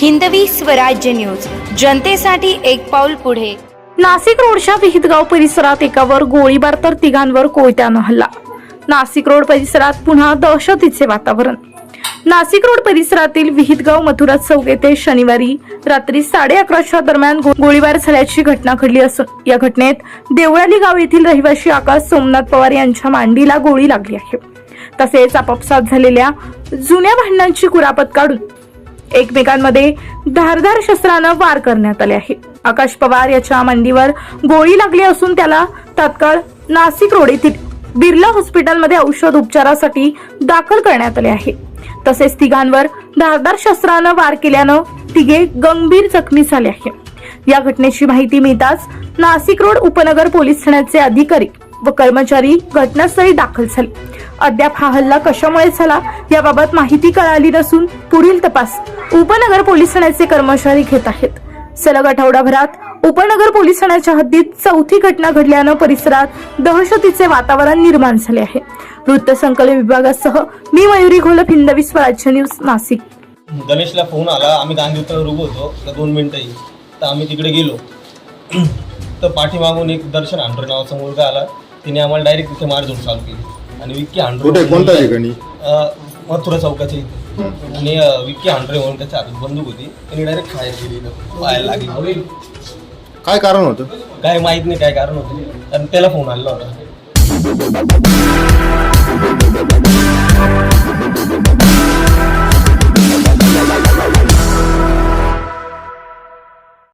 Hindavi Swarajya news. जनतेसाठी एक पाऊल पुढे. नाशिक रोडच्या विहितगाव परिसरात एकावर गोळीबार तर तिघांवर कोयत्यानं हल्ला. नाशिक रोड परिसरात पुन्हा दहशतीचे वातावरण. नाशिक रोड परिसरातील विहितगाव मथुरा चौक येथे शनिवारी रात्री साडे अकराच्या दरम्यान गो- गोळीबार झाल्याची घटना घडली असून या घटनेत देवळाली गाव येथील रहिवासी आकाश सोमनाथ पवार यांच्या मांडीला गोळी लागली आहे. तसेच आपापसात झालेल्या जुन्या भांडणांची कुरापत काढून एकमेकांमध्ये धारधार शस्त्रानं वार करण्यात आले आहे आकाश पवार याच्या मांडीवर गोळी लागली असून त्याला तात्काळ नाशिक रोड येथील बिर्ला हॉस्पिटलमध्ये औषध उपचारासाठी दाखल करण्यात आले आहे. तसेच तिघांवर धारदार शस्त्रानं वार केल्यानं तिघे गंभीर जखमी झाले आहे या घटनेची माहिती मिळताच नाशिक रोड उपनगर पोलीस ठाण्याचे अधिकारी व कर्मचारी घटनास्थळी दाखल झाले. अद्याप हा हल्ला कशामुळे झाला याबाबत माहिती कळाली नसून पुढील तपास उपनगर पोलीस ठाण्याचे कर्मचारी घेत आहेत. सलग आठवडाभरात उपनगर पोलीस ठाण्याच्या हद्दीत चौथी घटना घडल्यानं परिसरात दहशतीचे वातावरण निर्माण झाले आहे. वृत्तसंकलन विभागासह मी मयुरी घोल हिंदवी स्वराज्य न्यूज नाशिक. गणेशला फोन आला आम्ही गांधी उत्तर उभो होतो. तर दोन मिनटं येईल तर आम्ही तिकडे गेलो. तर पाठीमागून एक दर्शन हांडरे नावाचा मुलगा आला. तिने आम्हाला डायरेक्ट तिथे मारझोड चालू केली. आणि विक्की हांडरे कुठे? कोणत्या ठिकाणी? मथुरा चौकाच्या इथे आणि अं, विक्की हांडरे म्हणून त्याच्या हातात बंदूक होती. त्यांनी डायरेक्ट केली इथं. पायाला लागली. काय कारण होतं? काय माहीत नाही काय कारण होतं. आणि त्याला फोन आलेला होता.